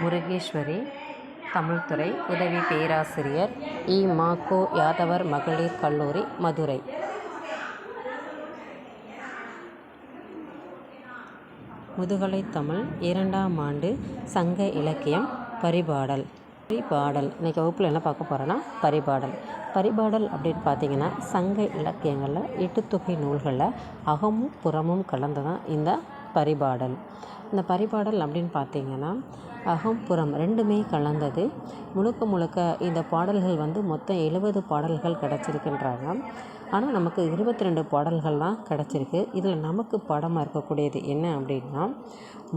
முருகேஸ்வரி தமிழ்துறை உதவி பேராசிரியர் இ. மா. கோ. யாதவர் மகளிர் கல்லூரி மதுரை. முதுகலை தமிழ் இரண்டாம் ஆண்டு சங்க இலக்கியம் பரிபாடல். பரிபாடல். இன்றைக்கி வகுப்பில் என்ன பார்க்க போகிறோன்னா பரிபாடல். பரிபாடல் அப்படின்னு பார்த்தீங்கன்னா சங்க இலக்கியங்களில் எட்டுத்தொகை நூல்களில் அகமும் புறமும் கலந்து தான் இந்த பரிபாடல். இந்த பரிபாடல் அப்படின்னு பார்த்தீங்கன்னா அகம் புறம் ரெண்டுமே கலந்தது. முழுக்க முழுக்க இந்த பாடல்கள் வந்து மொத்தம் எழுபது பாடல்கள் கிடச்சிருக்கின்றாங்க. ஆனால் நமக்கு இருபத்தி ரெண்டு பாடல்கள் தான் கிடச்சிருக்கு. இதில் நமக்கு பாடமாக இருக்கக்கூடியது என்ன அப்படின்னா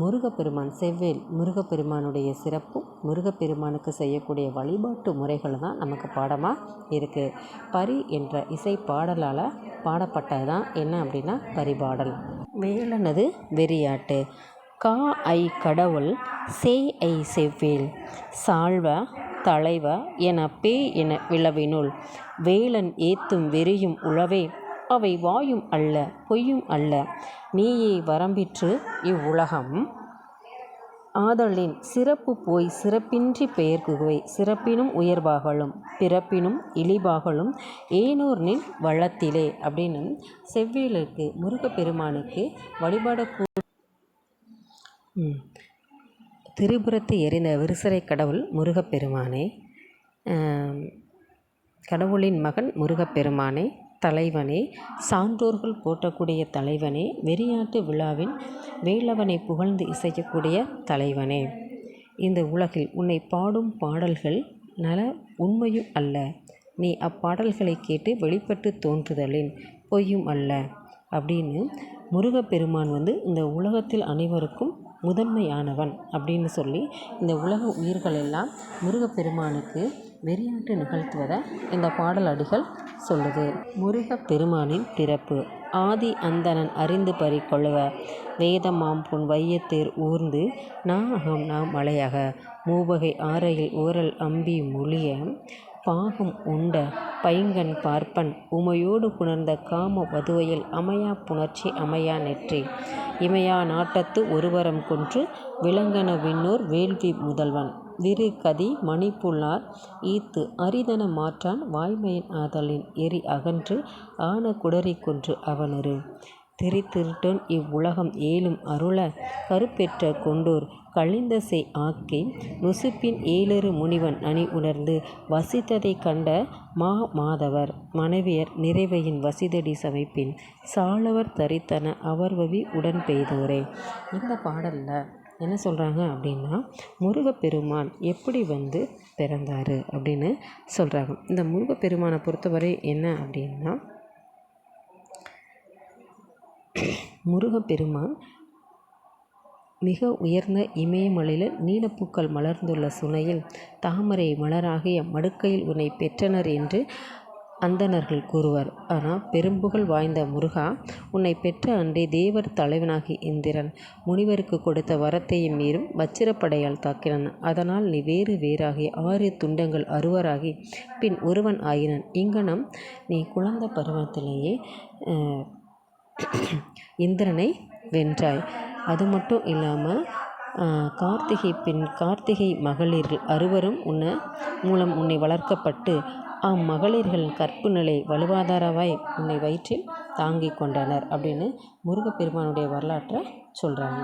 முருகப்பெருமான் செவ்வேல் முருகப்பெருமானுடைய சிறப்பும் முருகப்பெருமானுக்கு செய்யக்கூடிய வழிபாட்டு முறைகள் தான் நமக்கு பாடமாக இருக்குது பரி என்ற இசை பாடலால் பாடப்பட்டது தான் என்ன அப்படின்னா பரிபாடல். வேலனது வெறியாட்டு. கா ஐ கடவுள் சே ஐ செவ்வேல். சாழ்வ தலைவ என பே என விளவினுள். வேலன் ஏத்தும் வெறியும் உளவே அவை வாயும் அல்ல பொய்யும் அல்ல. நீயே வரம்பிற்று இவ்வுலகம் ஆதலின் சிறப்பு போய் சிறப்பின்றி பெயர்குவை சிறப்பினும் உயர்வாகலும் பிறப்பினும் இழிபாகலும் ஏனோர் நின் வள்ளத்திலே அப்படின்னு செவ்வேலுக்கு முருகப்பெருமானுக்கு வழிபாடக்கூ திரிபுரத்து எறிந்த விரிசரை கடவுள் முருகப்பெருமானே. கடவுளின் மகன் முருகப்பெருமானே. தலைவனே சான்றோர்கள் போற்றக்கூடிய தலைவனே வெறியாட்டு விழாவின் வேலவனை புகழ்ந்து இசைக்கக்கூடிய தலைவனே. இந்த உலகில் உன்னை பாடும் பாடல்கள் நல உண்மையும் அல்ல. நீ அப்பாடல்களை கேட்டு வெளிப்பட்டு தோன்றுதலின் பொய்யும் அல்ல. அப்படின்னு முருகப்பெருமான் வந்து இந்த உலகத்தில் அனைவருக்கும் முதன்மையானவன் அப்படின்னு சொல்லி இந்த உலக உயிர்கள் எல்லாம் முருகப்பெருமானுக்கு வெறியாட்டு நிகழ்த்துவதை இந்த பாடல் அடிகள் சொல்லுது. முருகப்பெருமானின் பிறப்பு. ஆதி அந்தணன் அறிந்து பறிக்கொள்ளுவ வேதமாம் புன் வையத்தேர் ஊர்ந்து நாகம் நாம் மலையாக. மூவகை ஆரையில் ஊரல் அம்பி மொழிய பாகம் உண்ட பைங்கண் பார்ப்பன். உமையோடு புணர்ந்த காம வதுவையில் அமையா புணர்ச்சி அமையா நெற்றி. இமையா நாட்டத்து ஒருவரம் கொன்று விலங்கன விண்ணோர் வேள்வி முதல்வன். விரு கதி மணிப்புல்லார் ஈத்து அரிதன மாற்றான் வாய்மையின் ஆதலின் எரி அகன்று ஆன குடரி கொன்று அவனரு. திரித்திருட்டோன் இவ்வுலகம் ஏலும் அருள கருப்பெற்ற கொண்டோர் கழிந்தசை ஆக்கி நுசுப்பின் ஏழறு முனிவன் அணி உணர்ந்து வசித்ததைக் கண்ட மா மாதவர் மனைவியர் நிறைவையின் வசிதடி சமைப்பின் சாலவர் தரித்தன அவர்வவி உடன் பெய்தோரே. இந்த பாடலில் என்ன சொல்கிறாங்க அப்படின்னா முருகப்பெருமான் எப்படி வந்து பிறந்தார்? அப்படின்னு சொல்கிறாங்க இந்த முருகப்பெருமானை பொறுத்தவரை என்ன அப்படின்னா முருகப்பெருமான் மிக உயர்ந்த இமயமலையில் நீலப்பூக்கள் மலர்ந்துள்ள சுனையில் தாமரை மலராகிய மடுக்கையில் உன்னை பெற்றனர் என்று அந்தணர்கள் கூறுவர். ஆனால் பெரும்புகழ் வாய்ந்த முருகா உன்னை பெற்ற அன்றே தேவர் தலைவனாகி இந்திரன். முனிவருக்கு கொடுத்த வரத்தையும் மீறும் வச்சிரப்படையால் தாக்கினான். அதனால் நீ வேறு வேறாகி ஆறு துண்டங்கள் அறுவராகி பின் ஒருவன் ஆயினன். இங்கனம் நீ குழந்த பருவத்திலேயே இந்திரனை வென்றாய். அது மட்டும் இல்லாமல் கார்த்திகை பெண் கார்த்திகை மகளிர்கள் அறுவரும் உன்னை மூலம் உன்னை வளர்க்கப்பட்டு அம்மகளிர்கள் கற்பு நிலை வலுவாதாரவாய் உன்னை வயிற்றில் தாங்கி கொண்டனர் அப்படின்னு முருகப்பெருமானுடைய வரலாற்றை சொல்கிறாங்க